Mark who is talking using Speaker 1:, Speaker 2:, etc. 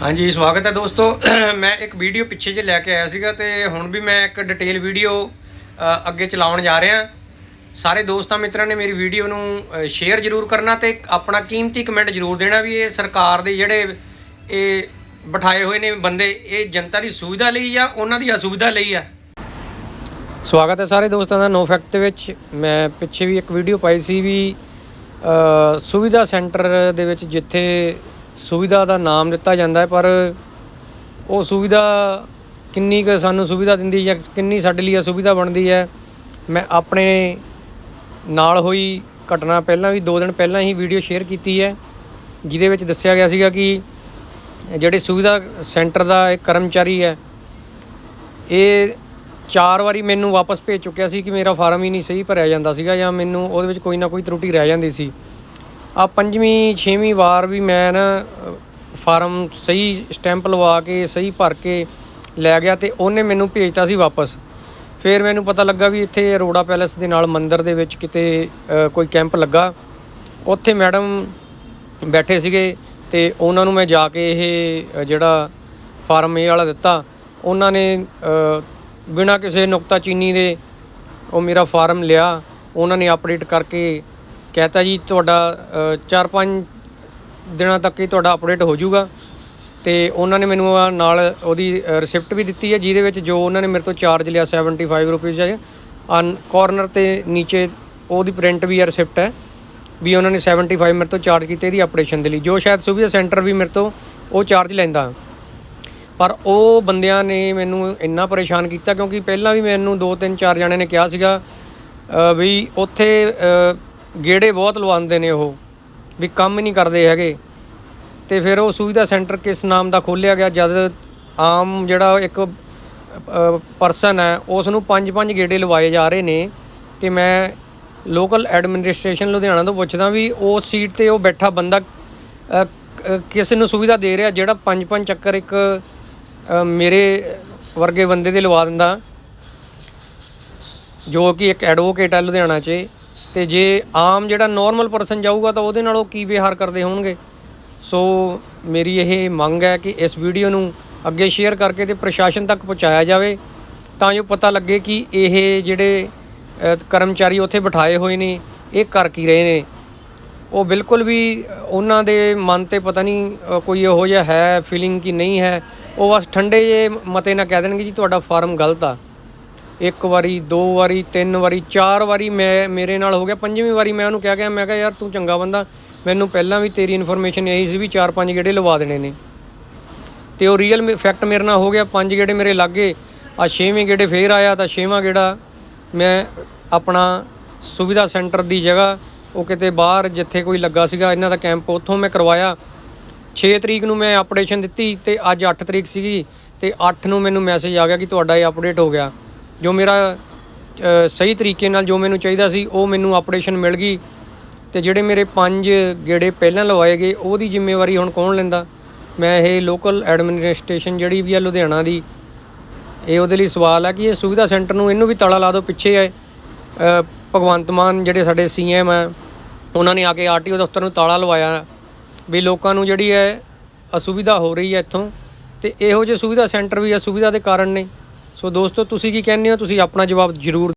Speaker 1: ਹਾਂਜੀ, ਸਵਾਗਤ ਹੈ ਦੋਸਤੋ। ਮੈਂ ਇੱਕ ਵੀਡੀਓ ਪਿੱਛੇ ਜੇ ਲੈ ਕੇ ਆਇਆ ਸੀਗਾ ਤੇ ਹੁਣ ਵੀ ਮੈਂ ਇੱਕ ਡਿਟੇਲ ਵੀਡੀਓ ਅੱਗੇ ਚਲਾਉਣ ਜਾ ਰਿਹਾ। ਸਾਰੇ ਦੋਸਤਾਂ ਮਿੱਤਰਾਂ ਨੇ ਮੇਰੀ ਵੀਡੀਓ ਨੂੰ ਸ਼ੇਅਰ ਜ਼ਰੂਰ ਕਰਨਾ ਤੇ ਆਪਣਾ ਕੀਮਤੀ ਕਮੈਂਟ ਜ਼ਰੂਰ ਦੇਣਾ ਵੀ ਇਹ ਸਰਕਾਰ ਦੇ ਜਿਹੜੇ ਇਹ ਬਿਠਾਏ ਹੋਏ ਨੇ ਬੰਦੇ, ਇਹ ਜਨਤਾ ਦੀ ਸੁਵਿਧਾ ਲਈ ਜਾਂ ਉਹਨਾਂ ਦੀ ਅਸੁਵਿਧਾ ਲਈ ਆ। ਸਵਾਗਤ ਹੈ ਸਾਰੇ ਦੋਸਤਾਂ ਦਾ ਨੋ ਫੈਕਟ ਦੇ ਵਿੱਚ। ਮੈਂ ਪਿੱਛੇ ਵੀ ਇੱਕ ਵੀਡੀਓ ਪਾਈ ਸੀ ਵੀ ਸੁਵਿਧਾ ਸੈਂਟਰ ਦੇ ਵਿੱਚ ਜਿੱਥੇ ਸੁਵਿਧਾ ਦਾ ਨਾਮ ਦਿੱਤਾ ਜਾਂਦਾ ਹੈ, ਪਰ ਉਹ ਸੁਵਿਧਾ ਕਿੰਨੀ ਕੁ ਸਾਨੂੰ ਸੁਵਿਧਾ ਦਿੰਦੀ ਜਾਂ ਕਿੰਨੀ ਸਾਡੇ ਲਈ ਅਸੁਵਿਧਾ ਬਣਦੀ ਹੈ, ਮੈਂ ਆਪਣੇ ਨਾਲ ਹੋਈ ਘਟਨਾ ਪਹਿਲਾਂ ਵੀ 2 ਦਿਨ ਪਹਿਲਾਂ ਹੀ ਵੀਡੀਓ ਸ਼ੇਅਰ ਕੀਤੀ ਹੈ, ਜਿਹਦੇ ਵਿੱਚ ਦੱਸਿਆ ਗਿਆ ਸੀਗਾ ਕਿ ਜਿਹੜੇ ਸੁਵਿਧਾ ਸੈਂਟਰ ਦਾ ਇੱਕ ਕਰਮਚਾਰੀ ਹੈ, ਇਹ ਚਾਰ ਵਾਰੀ ਮੈਨੂੰ ਵਾਪਸ ਭੇਜ ਚੁੱਕਿਆ ਸੀ ਕਿ ਮੇਰਾ ਫਾਰਮ ਹੀ ਨਹੀਂ ਸਹੀ ਭਰਿਆ ਜਾਂਦਾ ਸੀਗਾ ਜਾਂ ਮੈਨੂੰ ਉਹਦੇ ਵਿੱਚ ਕੋਈ ਨਾ ਕੋਈ ਤਰੁੱਟੀ ਰਹਿ ਜਾਂਦੀ ਸੀ। ਆ ਪੰਜਵੀਂ, ਛੇਵੀਂ ਵਾਰ ਵੀ ਮੈਂ ਨਾ ਫਾਰਮ ਸਹੀ ਸਟੈਂਪ ਲਵਾ ਕੇ, ਸਹੀ ਭਰ ਕੇ ਲੈ ਗਿਆ ਤੇ ਉਹਨੇ ਮੈਨੂੰ ਭੇਜਤਾ ਸੀ ਵਾਪਸ। ਫਿਰ ਮੈਨੂੰ ਪਤਾ ਲੱਗਾ ਵੀ ਇੱਥੇ ਅਰੋੜਾ ਪੈਲੇਸ ਦੇ ਨਾਲ ਮੰਦਿਰ ਦੇ ਵਿੱਚ ਕਿਤੇ ਕੋਈ ਕੈਂਪ ਲੱਗਾ। ਉੱਥੇ ਮੈਡਮ ਬੈਠੇ ਸੀਗੇ ਤੇ ਉਹਨਾਂ ਨੂੰ ਮੈਂ ਜਾ ਕੇ ਇਹ ਜਿਹੜਾ ਫਾਰਮ ਇਹ ਵਾਲਾ ਦਿੱਤਾ। ਉਹਨਾਂ ਨੇ ਬਿਨਾਂ ਕਿਸੇ ਨੁਕਤਾ ਚੀਨੀ ਦੇ ਉਹ ਮੇਰਾ ਫਾਰਮ ਲਿਆ। ਉਹਨਾਂ ਨੇ ਅਪਡੇਟ ਕਰਕੇ ਕਹਿਤਾ ਜੀ, ਤੁਹਾਡਾ 4-5 ਦਿਨਾਂ ਤੱਕ ਹੀ ਤੁਹਾਡਾ ਅਪਡੇਟ ਹੋ ਜਾਊਗਾ। ਤੇ ਉਹਨਾਂ ਨੇ ਮੈਨੂੰ ਨਾਲ ਉਹਦੀ ਰਿਸਿਪਟ ਵੀ ਦਿੱਤੀ ਹੈ, ਜਿਹਦੇ ਵਿੱਚ ਜੋ ਉਹਨਾਂ ਨੇ ਮੇਰੇ ਤੋਂ ਚਾਰਜ ਲਿਆ 75 ਰੁਪਏ ਹੈ। ਅਨ ਕਾਰਨਰ ਤੇ ਨੀਚੇ ਉਹਦੀ ਪ੍ਰਿੰਟ ਵੀ ਹੈ ਰਿਸਿਪਟ ਹੈ, ਵੀ ਉਹਨਾਂ ਨੇ 75 ਮੇਰੇ ਤੋਂ ਚਾਰਜ ਕੀਤੇ ਇਹਦੀ ਆਪਰੇਸ਼ਨ ਦੇ ਲਈ। ਜੋ ਸ਼ਾਇਦ ਸੁਵਿਧਾ ਸੈਂਟਰ ਵੀ ਮੇਰੇ ਤੋਂ ਉਹ ਚਾਰਜ ਲੈਂਦਾ। ਪਰ ਉਹ ਬੰਦਿਆਂ ਨੇ ਮੈਨੂੰ ਇੰਨਾ ਪਰੇਸ਼ਾਨ ਕੀਤਾ ਕਿਉਂਕਿ ਪਹਿਲਾਂ ਵੀ ਮੈਨੂੰ ਦੋ ਤਿੰਨ ਚਾਰ ਜਣਿਆਂ ਨੇ ਕਿਹਾ ਸੀਗਾ ਵੀ ਉੱਥੇ ਗੇੜੇ ਬਹੁਤ ਲਵਾਉਂਦੇ ਨੇ ਉਹ, ਵੀ ਕੰਮ ਹੀ ਨਹੀਂ ਕਰਦੇ ਹੈਗੇ। ਤੇ ਫਿਰ ਉਹ ਸੁਵਿਧਾ ਸੈਂਟਰ ਕਿਸ ਨਾਮ ਦਾ ਖੋਲ੍ਹਿਆ ਗਿਆ, ਜਦ ਆਮ ਜਿਹੜਾ ਇੱਕ ਪਰਸਨ ਹੈ ਉਸ ਨੂੰ ਪੰਜ ਪੰਜ ਗੇੜੇ ਲਵਾਏ ਜਾ ਰਹੇ ਨੇ। ਤੇ ਮੈਂ ਲੋਕਲ ਐਡਮਿਨਿਸਟ੍ਰੇਸ਼ਨ ਲੁਧਿਆਣਾ ਤੋਂ ਪੁੱਛਦਾ ਵੀ ਉਸ ਸੀਟ ਤੇ ਉਹ ਬੈਠਾ ਬੰਦਾ ਕਿਸ ਨੂੰ ਸੁਵਿਧਾ ਦੇ ਰਿਹਾ, ਜਿਹੜਾ ਪੰਜ ਪੰਜ ਚੱਕਰ ਇੱਕ ਮੇਰੇ ਵਰਗੇ ਬੰਦੇ ਦੇ ਲਵਾ ਦਿੰਦਾ। ਜੋ ਕਿ ਇੱਕ ਐਡਵੋਕੇਟ ਹੈ ਲੁਧਿਆਣਾ 'ਚ। ਤੇ ਜੇ ਆਮ ਜਿਹੜਾ ਨਾਰਮਲ ਪਰਸਨ ਜਾਊਗਾ ਤਾਂ ਉਹਦੇ ਨਾਲ ਉਹ ਕੀ ਵਿਹਾਰ ਕਰਦੇ ਹੋਣਗੇ? ਸੋ ਮੇਰੀ ਇਹ ਮੰਗ ਹੈ ਕਿ ਇਸ ਵੀਡੀਓ ਨੂੰ ਅੱਗੇ ਸ਼ੇਅਰ ਕਰਕੇ ਤੇ ਪ੍ਰਸ਼ਾਸਨ ਤੱਕ ਪਹੁੰਚਾਇਆ ਜਾਵੇ, ਤਾਂ ਜੋ ਪਤਾ ਲੱਗੇ ਕਿ ਇਹ ਜਿਹੜੇ ਕਰਮਚਾਰੀ ਉੱਥੇ ਬਿਠਾਏ ਹੋਏ ਨੇ, ਇਹ ਕਰ ਕੀ ਰਹੇ ਨੇ। ਉਹ ਬਿਲਕੁਲ ਵੀ ਉਹਨਾਂ ਦੇ ਮਨ ਤੇ ਪਤਾ ਨਹੀਂ ਕੋਈ ਇਹੋ ਜਿਹਾ ਹੈ ਫੀਲਿੰਗ ਕਿ ਨਹੀਂ ਹੈ। ਉਹ ਬਸ ਠੰਡੇ ਜੇ ਮਤੇ ਨਾਲ ਕਹਿ ਦੇਣਗੇ ਜੀ, ਤੁਹਾਡਾ ਫਾਰਮ ਗਲਤ ਆ। ਇੱਕ ਵਾਰੀ, ਦੋ ਵਾਰੀ, ਤਿੰਨ ਵਾਰੀ, ਚਾਰ ਵਾਰੀ ਮੈਂ, ਮੇਰੇ ਨਾਲ ਹੋ ਗਿਆ। ਪੰਜਵੀਂ ਵਾਰੀ ਮੈਂ ਉਹਨੂੰ ਕਿਹਾ ਗਿਆ, ਮੈਂ ਕਿਹਾ, ਯਾਰ, ਤੂੰ ਚੰਗਾ ਬੰਦਾ। ਮੈਨੂੰ ਪਹਿਲਾਂ ਵੀ ਤੇਰੀ ਇਨਫੋਰਮੇਸ਼ਨ ਇਹੀ ਸੀ ਵੀ ਚਾਰ ਪੰਜ ਗੇੜੇ ਲਵਾ ਦੇਣੇ ਨੇ। ਤੇ ਉਹ ਰੀਅਲ ਫੈਕਟ ਮੇਰੇ ਨਾਲ ਹੋ ਗਿਆ। ਪੰਜ ਗੇੜੇ ਮੇਰੇ ਲੱਗੇ ਆ ਛੇਵੇਂ ਗੇੜੇ ਫੇਰ ਆਇਆ ਤਾਂ ਛੇਵਾਂ ਗੇੜਾ। ਮੈਂ ਆਪਣਾ ਸੁਵਿਧਾ ਸੈਂਟਰ ਦੀ ਜਗ੍ਹਾ, ਉਹ ਕਿਤੇ ਬਾਹਰ ਜਿੱਥੇ ਕੋਈ ਲੱਗਾ ਸੀਗਾ, ਇਹਨਾਂ ਦਾ ਕੈਂਪ ਉੱਥੋਂ ਮੈਂ ਕਰਵਾਇਆ। 6 ਤਰੀਕ ਨੂੰ ਮੈਂ ਅਪਡੇਸ਼ਨ ਦਿੱਤੀ ਤੇ ਅੱਜ 8 ਤਰੀਕ ਸੀਗੀ ਤੇ 8 ਨੂੰ ਮੈਨੂੰ ਮੈਸੇਜ ਆ ਗਿਆ ਕਿ ਤੁਹਾਡਾ ਇਹ ਅਪਡੇਟ ਹੋ ਗਿਆ। ਜੋ ਮੇਰਾ ਸਹੀ ਤਰੀਕੇ ਨਾਲ ਜੋ ਮੈਨੂੰ ਚਾਹੀਦਾ ਸੀ, ਉਹ ਮੈਨੂੰ ਆਪਰੇਸ਼ਨ ਮਿਲ ਗਈ ਤੇ ਜਿਹੜੇ ਮੇਰੇ ਪੰਜ ਗੇੜੇ ਪਹਿਲਾਂ ਲਵਾਏ ਗਏ, ਉਹਦੀ ਜ਼ਿੰਮੇਵਾਰੀ ਹੁਣ ਕੌਣ ਲੈਂਦਾ? ਮੈਂ ਇਹ ਲੋਕਲ ਐਡਮਿਨਿਸਟ੍ਰੇਸ਼ਨ ਜਿਹੜੀ ਵੀ ਆ ਲੁਧਿਆਣਾ ਦੀ, ਇਹ ਉਹਦੇ ਲਈ ਸਵਾਲ ਹੈ ਕਿ ਇਹ ਸੁਵਿਧਾ ਸੈਂਟਰ ਨੂੰ ਇਹਨੂੰ ਵੀ ਤਾਲਾ ਲਾ ਦਿਓ, ਪਿੱਛੇ ਹੈ ਭਗਵੰਤ ਮਾਨ ਜਿਹੜੇ ਸਾਡੇ ਸੀਐਮ ਹੈ ਉਹਨਾਂ ਨੇ ਆ ਕੇ ਆਰਟੀਓ ਦਫ਼ਤਰ ਨੂੰ ਤਾਲਾ ਲਵਾਇਆ ਵੀ ਲੋਕਾਂ ਨੂੰ ਜਿਹੜੀ ਹੈ ਅਸੁਵਿਧਾ ਹੋ ਰਹੀ ਹੈ ਇੱਥੋਂ ਤੇ ਇਹੋ ਜਿਹੇ ਸੁਵਿਧਾ ਸੈਂਟਰ ਵੀ ਅਸੁਵਿਧਾ ਦੇ ਕਾਰਨ ਨੇ। ਸੋ ਦੋਸਤੋ ਤੁਸੀਂ ਕੀ ਕਹਿੰਦੇ ਹੋ? ਤੁਸੀਂ ਆਪਣਾ ਜਵਾਬ ਜ਼ਰੂਰ